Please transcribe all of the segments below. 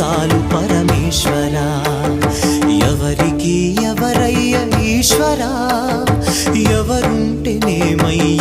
చాలు పరమేశ్వరా. ఎవరికి ఎవరయ్య ఈశ్వరా? ఎవరుంటేనేమయ్య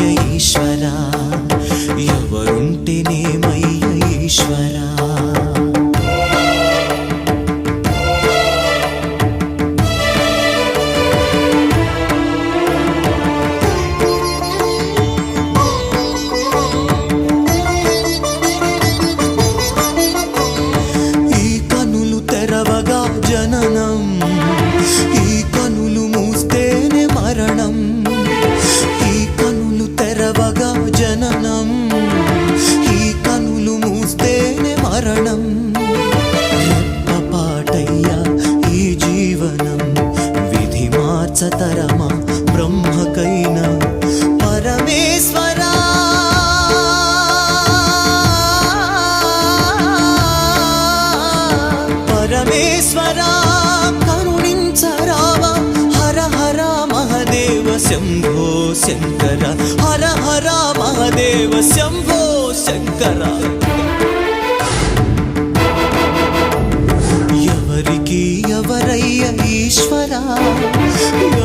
శంభో శంకర. హర హర మహాదేవ శంభో శంకర. ఎవరికి ఎవరయ్య ఈశ్వర?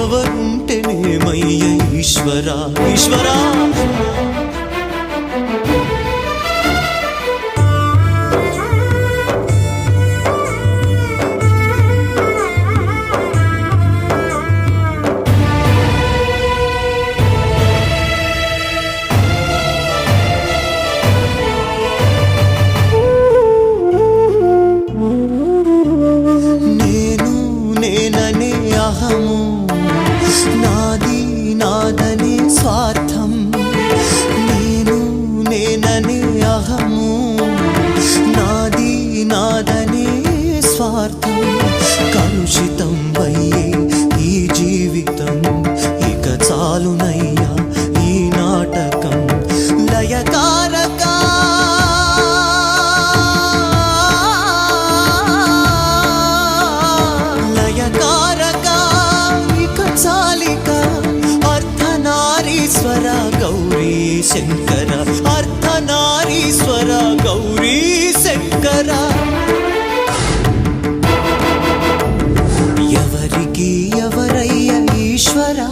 ఎవరుంటేనేమయ్య ఈశ్వర. ఈశ్వరా చాలునయ్యా ఈ నాటకం లయకారక. లయకారక ఇక చాలిక అర్ధనారీశ్వర గౌరీ శంకర అర్ధనారీశ్వర గౌరీ శంకర. ఎవరికి ఎవరయ్య ఈశ్వరా?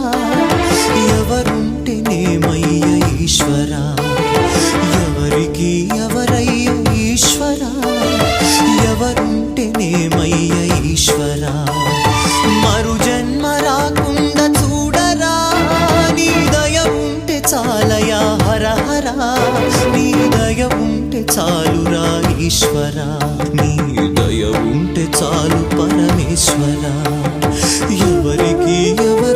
నీ దయ ఉంటే చాలురా ఈశ్వరా నీ దయ ఉంటే చాలు పరమేశ్వరా. ఎవరికి ఎవరు